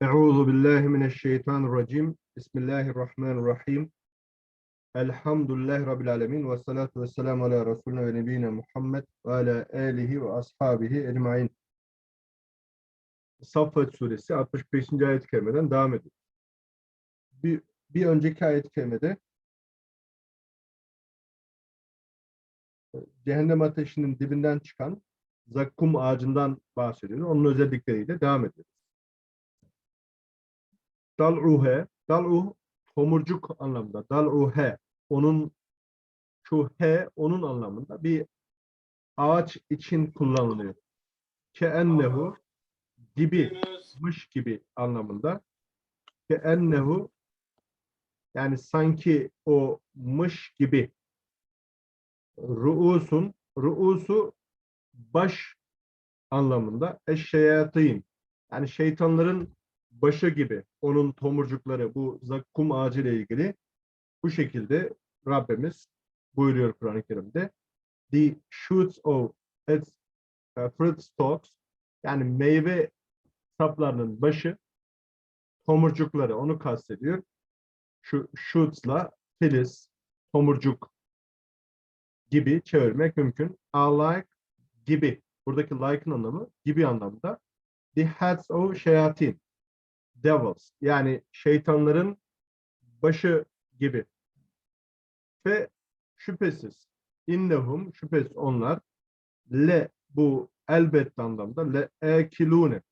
Euzu billahi mineşşeytanirracim. Bismillahirrahmanirrahim. Elhamdülillahi rabbil alamin ve salatu vesselamü ala resulina ve nebiyina Muhammed ve ala alihi ve ashabihi ecmaîn. Saffat suresi 65. ayet-i kerimeden devam ediyor. Bir, bir önceki ayet-i kerimede cehennem ateşinin dibinden çıkan zakkum ağacından bahsediyor. Onun özellikleriyle devam ediyor. Dal'uhe, dal'uh tomurcuk anlamında. Dal'uhe, onun şu he, onun anlamında bir ağaç için kullanılıyor. Keennehu gibi, mış gibi anlamında. Keennehu yani sanki o mış gibi ruusun, ruusu baş anlamında. Eşşeyatîn yani şeytanların başı gibi onun tomurcukları bu zakkum ağacı ile ilgili bu şekilde Rabbimiz buyuruyor Kur'an-ı Kerim'de. The shoots of its uh, fruit stalks yani meyve saplarının başı tomurcukları onu kastediyor. Şu shoots'la filiz, tomurcuk gibi çevirmek mümkün. A like gibi. Buradaki like'ın anlamı gibi anlamda. The heads of şeyatin devils yani şeytanların başı gibi. Ve şüphesiz innehum şüphesiz onlar le bu elbette anlamda le ekilune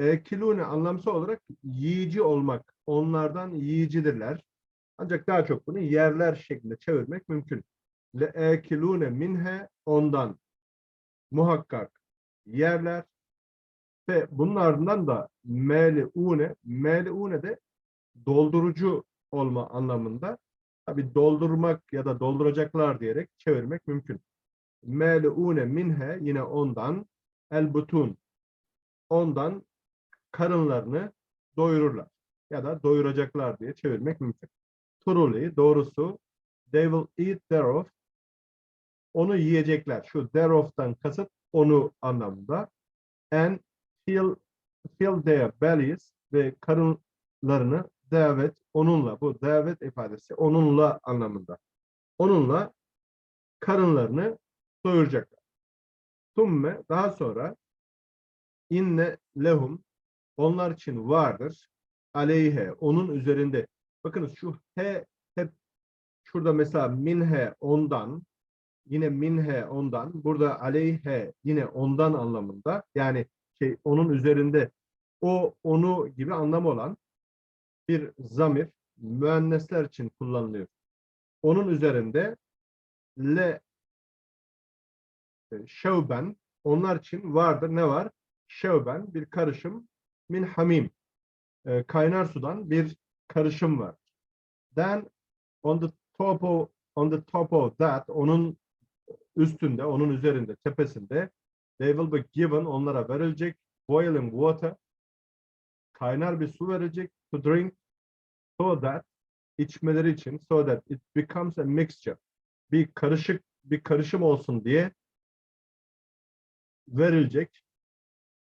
ekilune anlamsal olarak yiyici olmak. Onlardan yiyicidirler. Ancak daha çok bunu yerler şeklinde çevirmek mümkün. Le ekilune minhe ondan muhakkak yerler ve bunun ardından da meliune, meliune de doldurucu olma anlamında. Tabi doldurmak ya da dolduracaklar diyerek çevirmek mümkün. Meliune minhe yine ondan el butun. Ondan karınlarını doyururlar ya da doyuracaklar diye çevirmek mümkün. Truly doğrusu they will eat thereof onu yiyecekler. Şu thereof'tan kasıt onu anlamında. And fill, fill their bellies ve karınlarını davet onunla bu davet ifadesi onunla anlamında. Onunla karınlarını doyuracaklar. Tumme daha sonra inne lehum onlar için vardır aleyhe onun üzerinde. Bakınız şu he hep şurada mesela minhe ondan yine minhe ondan burada aleyhe yine ondan anlamında yani şey onun üzerinde o onu gibi anlamı olan bir zamir müennesler için kullanılıyor. Onun üzerinde le şevben onlar için vardır. Ne var? Şevben bir karışım min hamim e, kaynar sudan bir karışım var. Then on the top of on the top of that onun üstünde, onun üzerinde, tepesinde they will be given onlara verilecek boiling water kaynar bir su verecek. To drink so that içmeleri için so that it becomes a mixture. Bir karışık bir karışım olsun diye verilecek.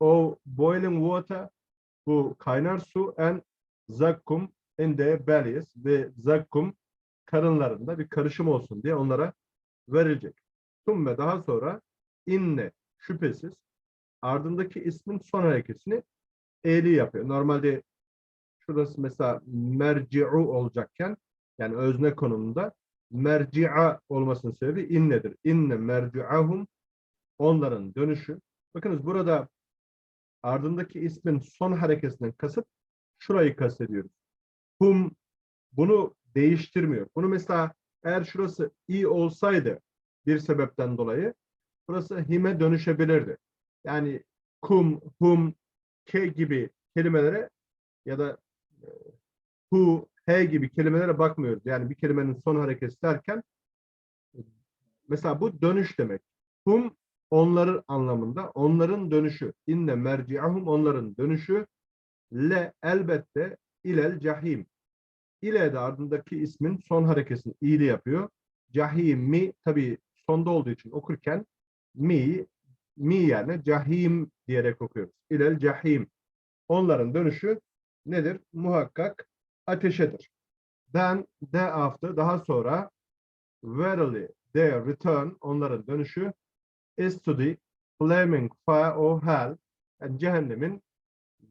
O boiling water bu kaynar su and zakkum in the bellies ve zakkum karınlarında bir karışım olsun diye onlara verilecek. Tumme daha sonra inne şüphesiz ardındaki ismin son hareketini e'li yapıyor. Normalde şurası mesela merci'u olacakken yani özne konumunda merci'a olmasının sebebi innedir. İnne merci'ahum onların dönüşü. Bakınız burada ardındaki ismin son hareketinden kasıt şurayı kastediyoruz. Hum bunu değiştirmiyor. Bunu mesela eğer şurası i olsaydı bir sebepten dolayı burası hime dönüşebilirdi. Yani kum, hum, ke gibi kelimelere ya da e, hu, he gibi kelimelere bakmıyoruz. Yani bir kelimenin son hareketi derken mesela bu dönüş demek. Hum onların anlamında onların dönüşü. İnne merci'ahum onların dönüşü le elbette ilel cahim. İle de ardındaki ismin son hareketini iyili yapıyor. Cahim mi tabi sonda olduğu için okurken mi mi yerine cahim diyerek okuyoruz. İlel cahim. Onların dönüşü nedir? Muhakkak ateşedir. Then thereafter daha sonra verily their return onların dönüşü is to the flaming fire or hell yani cehennemin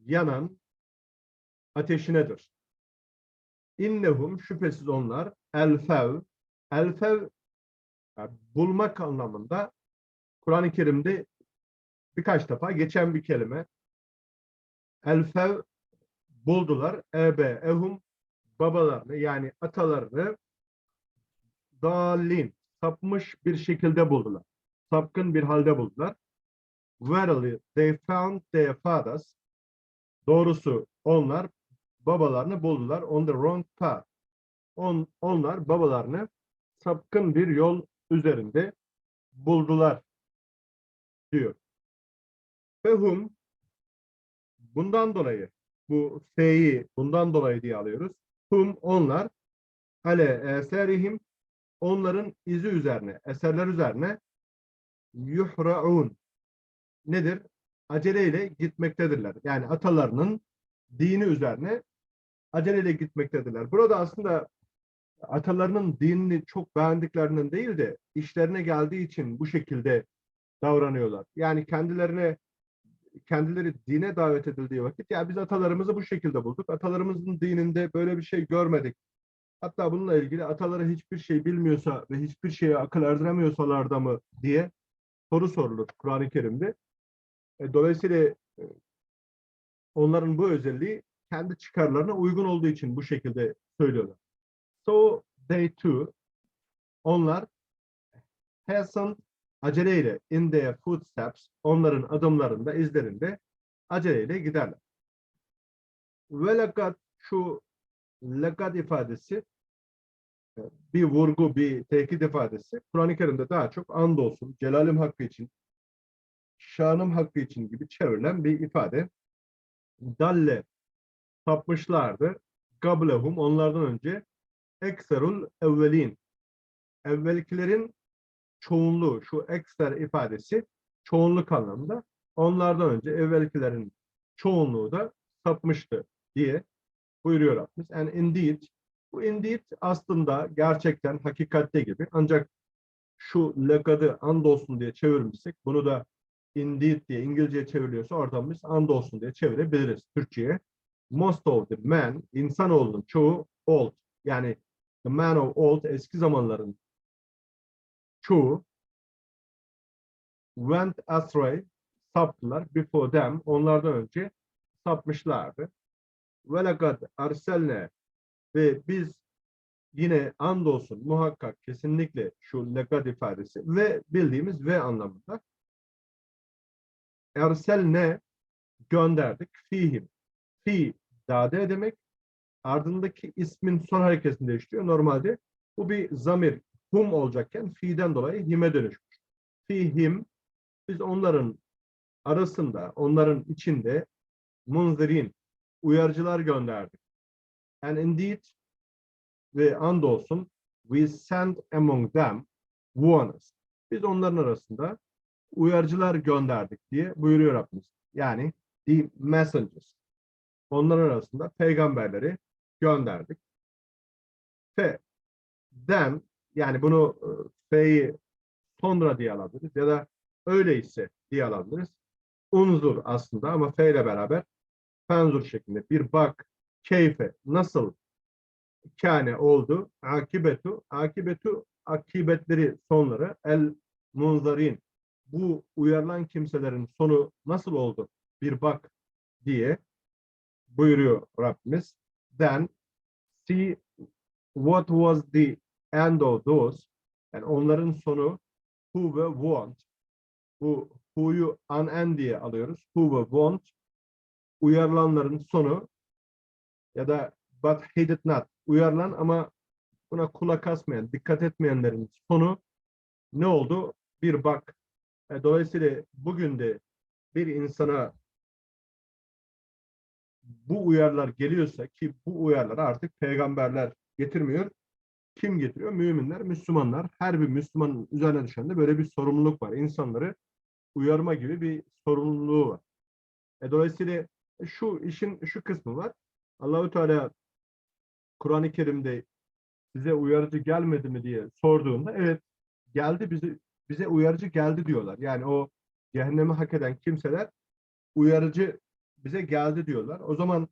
yanan ateşinedir. İnnehum şüphesiz onlar elfev elfev yani bulmak anlamında Kur'an-ı Kerim'de birkaç defa geçen bir kelime. Elfev buldular. Ebe ehum babalarını yani atalarını dalin sapmış bir şekilde buldular. Sapkın bir halde buldular. Verily they found their fathers doğrusu onlar babalarını buldular on the wrong path. On, onlar babalarını sapkın bir yol üzerinde buldular diyor. Fehum bundan dolayı bu F'yi bundan dolayı diye alıyoruz. Hum onlar ale eserihim onların izi üzerine, eserler üzerine yuhraun nedir? Aceleyle gitmektedirler. Yani atalarının dini üzerine aceleyle gitmektedirler. Burada aslında atalarının dinini çok beğendiklerinden değil de işlerine geldiği için bu şekilde davranıyorlar. Yani kendilerine kendileri dine davet edildiği vakit ya biz atalarımızı bu şekilde bulduk. Atalarımızın dininde böyle bir şey görmedik. Hatta bununla ilgili ataları hiçbir şey bilmiyorsa ve hiçbir şeye akıl erdiremiyorsalar da mı diye soru sorulur Kur'an-ı Kerim'de. E, dolayısıyla e, onların bu özelliği kendi çıkarlarına uygun olduğu için bu şekilde söylüyorlar. So they too onlar hastened aceleyle in their footsteps onların adımlarında izlerinde aceleyle giderler. Ve lekad şu lekad ifadesi e, bir vurgu, bir tekit ifadesi. Kur'an-ı Kerim'de daha çok andolsun, celalim hakkı için, şanım hakkı için gibi çevrilen bir ifade. Dalle sapmışlardı. Gablehum onlardan önce ekserul evvelin. Evvelkilerin çoğunluğu, şu ekser ifadesi çoğunluk anlamında. Onlardan önce evvelkilerin çoğunluğu da sapmıştı diye buyuruyor Rabbimiz. And indeed, bu indeed aslında gerçekten hakikatte gibi. Ancak şu lekadı andolsun diye çevirmişsek bunu da indeed diye İngilizce çevriliyorsa oradan biz andolsun diye çevirebiliriz Türkçe'ye. Most of the men, insanoğlunun çoğu old. Yani the man of old eski zamanların çoğu went astray saptılar before them onlardan önce sapmışlardı. Ve lekad arselne ve biz yine andolsun muhakkak kesinlikle şu lekad ifadesi ve bildiğimiz ve anlamında erselne gönderdik fihim. Fi dade demek ardındaki ismin son hareketini değiştiriyor. Normalde bu bir zamir hum olacakken fi'den dolayı hime dönüşmüş. Fihim biz onların arasında, onların içinde munzirin, uyarıcılar gönderdik. And indeed ve andolsun we sent among them warners. Biz onların arasında uyarıcılar gönderdik diye buyuruyor Rabbimiz. Yani the messengers. Onların arasında peygamberleri gönderdik. Fe them yani bunu e, F'yi sonra diye alabiliriz ya da öyleyse diye alabiliriz. Unzur aslında ama F ile beraber fenzur şeklinde bir bak keyfe nasıl kâne oldu akibetu akibetu akibetleri sonları el munzarin bu uyarılan kimselerin sonu nasıl oldu bir bak diye buyuruyor Rabbimiz. Then see what was the end of those yani onların sonu who ve want bu who'yu an diye alıyoruz. Who ve want uyarılanların sonu ya da but he did not uyarılan ama buna kulak asmayan, dikkat etmeyenlerin sonu ne oldu? Bir bak. E, dolayısıyla bugün de bir insana bu uyarılar geliyorsa ki bu uyarılar artık peygamberler getirmiyor. Kim getiriyor? Müminler, Müslümanlar. Her bir Müslümanın üzerine düşen de böyle bir sorumluluk var. İnsanları uyarma gibi bir sorumluluğu var. E, dolayısıyla şu işin şu kısmı var. Allahü Teala Kur'an-ı Kerim'de size uyarıcı gelmedi mi diye sorduğunda evet geldi bizi bize uyarıcı geldi diyorlar. Yani o cehennemi hak eden kimseler uyarıcı bize geldi diyorlar. O zaman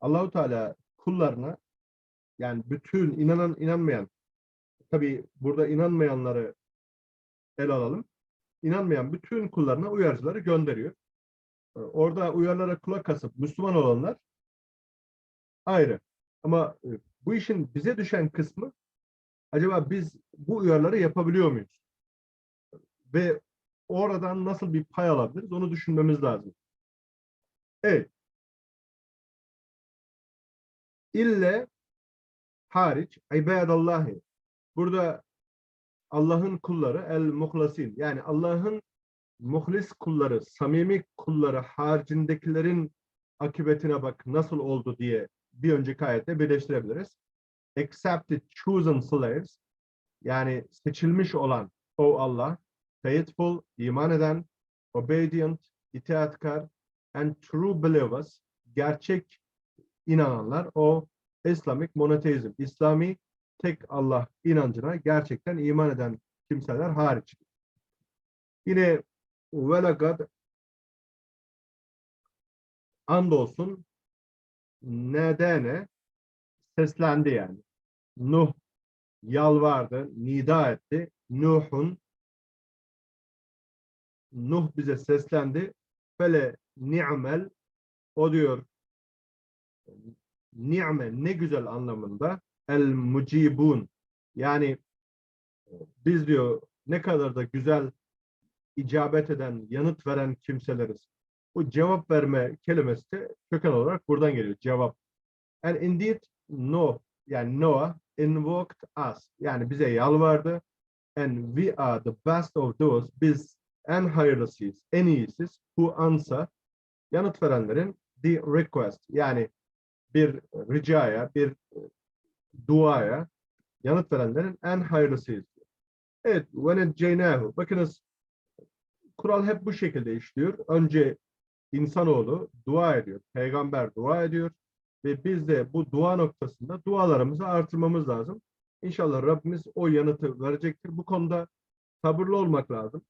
Allahu Teala kullarına yani bütün inanan inanmayan tabii burada inanmayanları el alalım. İnanmayan bütün kullarına uyarıcıları gönderiyor. Ee, Orada uyarılara kulak asıp Müslüman olanlar ayrı. Ama e, bu işin bize düşen kısmı acaba biz bu uyarıları yapabiliyor muyuz? Ve oradan nasıl bir pay alabiliriz onu düşünmemiz lazım. Evet. İlle hariç ibadallahi. Burada Allah'ın kulları el muhlasin. Yani Allah'ın muhlis kulları, samimi kulları haricindekilerin akıbetine bak nasıl oldu diye bir önceki ayette birleştirebiliriz. The chosen slaves yani seçilmiş olan o Allah, faithful, iman eden, obedient, itaatkar and true believers, gerçek inananlar o Islamic monoteizm, İslami tek Allah inancına gerçekten iman eden kimseler hariç. Yine velagad andolsun nedene seslendi yani. Nuh yalvardı, nida etti. Nuh'un Nuh bize seslendi. Fele ni'mel o diyor ni'me ne güzel anlamında el mucibun yani biz diyor ne kadar da güzel icabet eden, yanıt veren kimseleriz. Bu cevap verme kelimesi de köken olarak buradan geliyor. Cevap. And indeed no yani Noah invoked us. Yani bize yalvardı. And we are the best of those. Biz en hayırlısıyız, en iyisiz. Who answer yanıt verenlerin the request. Yani bir ricaya, bir duaya yanıt verenlerin en hayırlısıyız. Evet, it Bakınız kural hep bu şekilde işliyor. Önce insanoğlu dua ediyor, peygamber dua ediyor ve biz de bu dua noktasında dualarımızı artırmamız lazım. İnşallah Rabbimiz o yanıtı verecektir. Bu konuda sabırlı olmak lazım.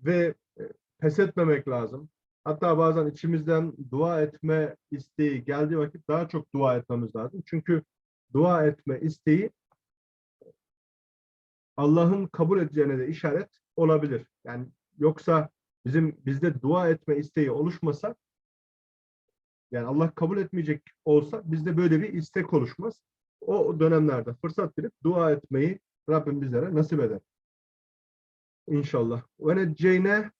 Ve e, pes etmemek lazım. Hatta bazen içimizden dua etme isteği geldiği vakit daha çok dua etmemiz lazım. Çünkü dua etme isteği Allah'ın kabul edeceğine de işaret olabilir. Yani yoksa bizim bizde dua etme isteği oluşmasa yani Allah kabul etmeyecek olsa bizde böyle bir istek oluşmaz. O dönemlerde fırsat verip dua etmeyi Rabbim bizlere nasip eder. İnşallah. Ve neceyne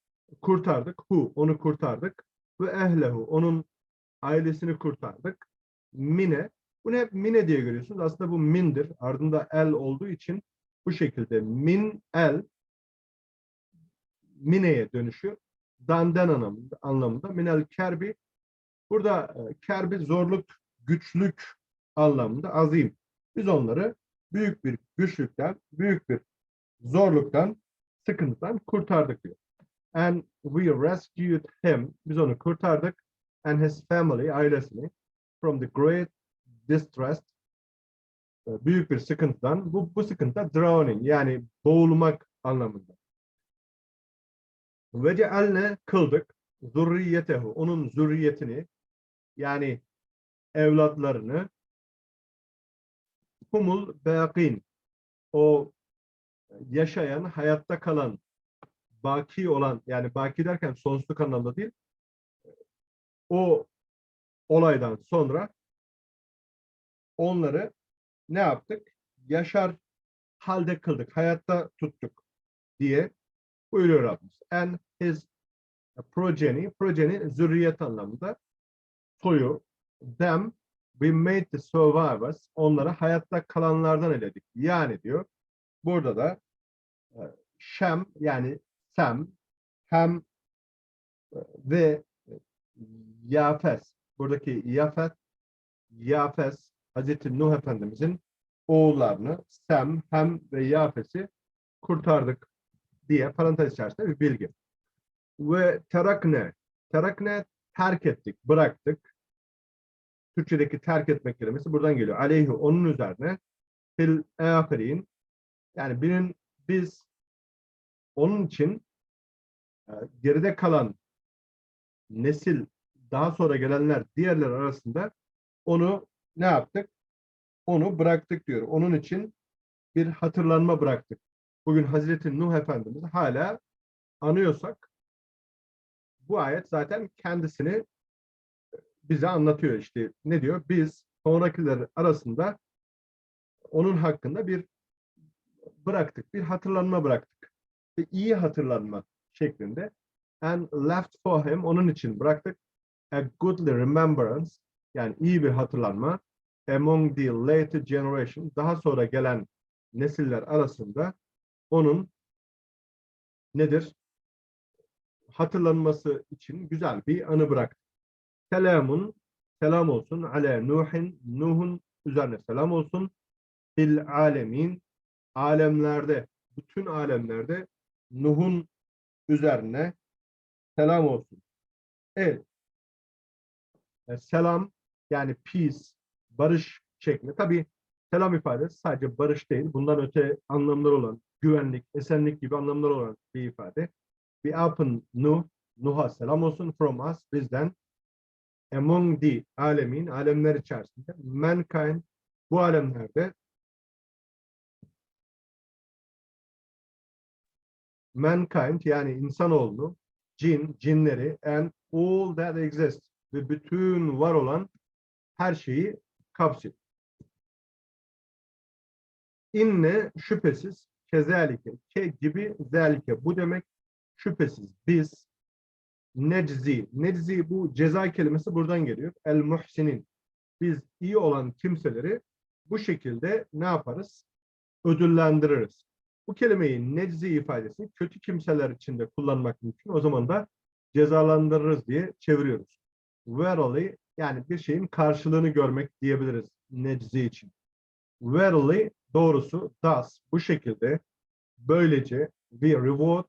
kurtardık. Hu, onu kurtardık. Ve ehlehu, onun ailesini kurtardık. Mine, bunu hep mine diye görüyorsunuz. Aslında bu mindir. Ardında el olduğu için bu şekilde min, el mineye dönüşüyor. Danden anlamında, anlamında. Minel kerbi burada e, kerbi zorluk, güçlük anlamında azim. Biz onları büyük bir güçlükten, büyük bir zorluktan, sıkıntıdan kurtardık diyor. And we rescued him. Biz onu kurtardık. And his family, ailesini from the great distress e, büyük bir sıkıntıdan. Bu, bu sıkıntı drowning yani boğulmak anlamında. Ve cealne kıldık zürriyetehu onun zürriyetini yani evlatlarını humul baqin o yaşayan, hayatta kalan baki olan yani baki derken sonsuzluk anlamda değil o olaydan sonra onları ne yaptık? Yaşar halde kıldık, hayatta tuttuk diye buyuruyor Rabbimiz. And his progeny, progeny zürriyet anlamında soyu, them we made the survivors, onları hayatta kalanlardan eledik. Yani diyor, burada da e, Shem yani Sem, Hem e, ve Yafes. Buradaki Yafet, Yafes, Hazreti Nuh Efendimizin oğullarını Sem, Hem ve Yafes'i kurtardık diye parantez içerisinde bir bilgi. Ve terakne, terakne terk ettik, bıraktık. Türkçedeki terk etmek kelimesi buradan geliyor. Aleyhi onun üzerine fil ahirin yani birinin biz onun için e, geride kalan nesil daha sonra gelenler diğerler arasında onu ne yaptık? Onu bıraktık diyor. Onun için bir hatırlanma bıraktık. Bugün Hazreti Nuh Efendimiz hala anıyorsak bu ayet zaten kendisini bize anlatıyor işte. Ne diyor? Biz sonrakiler arasında onun hakkında bir bıraktık, bir hatırlanma bıraktık. Bir iyi hatırlanma şeklinde. And left for him, onun için bıraktık. A goodly remembrance, yani iyi bir hatırlanma. Among the later generation, daha sonra gelen nesiller arasında onun nedir? Hatırlanması için güzel bir anı bıraktık. Selamun, selam olsun. Ale Nuhin, Nuh'un üzerine selam olsun. Fil alemin, alemlerde, bütün alemlerde Nuh'un üzerine selam olsun. Evet. E, Selam yani peace, barış şeklinde. Tabii selam ifadesi sadece barış değil. Bundan öte anlamlar olan güvenlik, esenlik gibi anlamlar olan bir ifade. We open Nuh, Nuh'a selam olsun from us, bizden. Among the alemin, alemler içerisinde. Mankind, bu alemlerde mankind yani insanoğlu, cin, cinleri and all that exists ve bütün var olan her şeyi kapsıyor. İnne şüphesiz kezalike ke gibi zelike bu demek şüphesiz biz neczi neczi bu ceza kelimesi buradan geliyor. El muhsinin biz iyi olan kimseleri bu şekilde ne yaparız? Ödüllendiririz. Bu kelimeyi neczi ifadesini kötü kimseler için de kullanmak mümkün. O zaman da cezalandırırız diye çeviriyoruz. Verily yani bir şeyin karşılığını görmek diyebiliriz neczi için. Verily doğrusu thus bu şekilde böylece we reward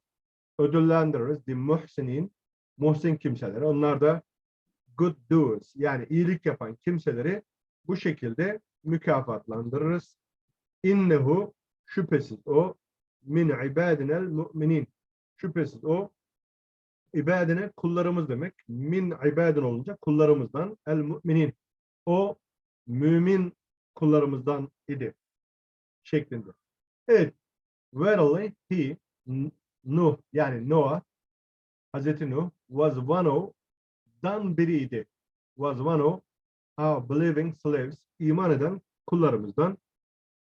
ödüllendiririz the muhsinin muhsin kimseleri. Onlar da good doers yani iyilik yapan kimseleri bu şekilde mükafatlandırırız. İnnehu şüphesiz o min ibadinel mu'minin. Şüphesiz o ibadine kullarımız demek. Min ibadin olunca kullarımızdan el mu'minin. O mümin kullarımızdan idi şeklinde. Evet. Verily he Nuh yani Noah Hazreti Nuh was one of dan biriydi. Was one of our believing slaves iman eden kullarımızdan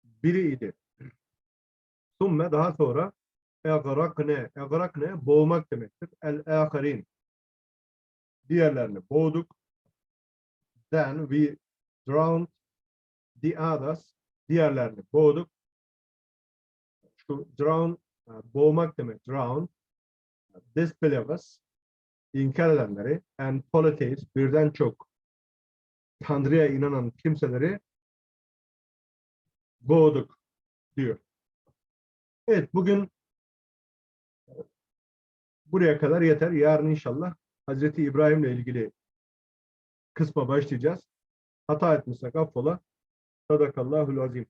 biriydi. Sümme daha sonra egarakne, egarakne boğmak demektir. El akarin. Diğerlerini boğduk. Then we drowned the others. Diğerlerini boğduk. Şu drown, e, boğmak demek. Drown. Disbelievers. inkar edenleri and polytheists birden çok Tanrı'ya inanan kimseleri boğduk diyor. Evet bugün buraya kadar yeter. Yarın inşallah Hazreti İbrahim'le ilgili kısma başlayacağız. Hata etmişsek affola. Sadakallahul azim.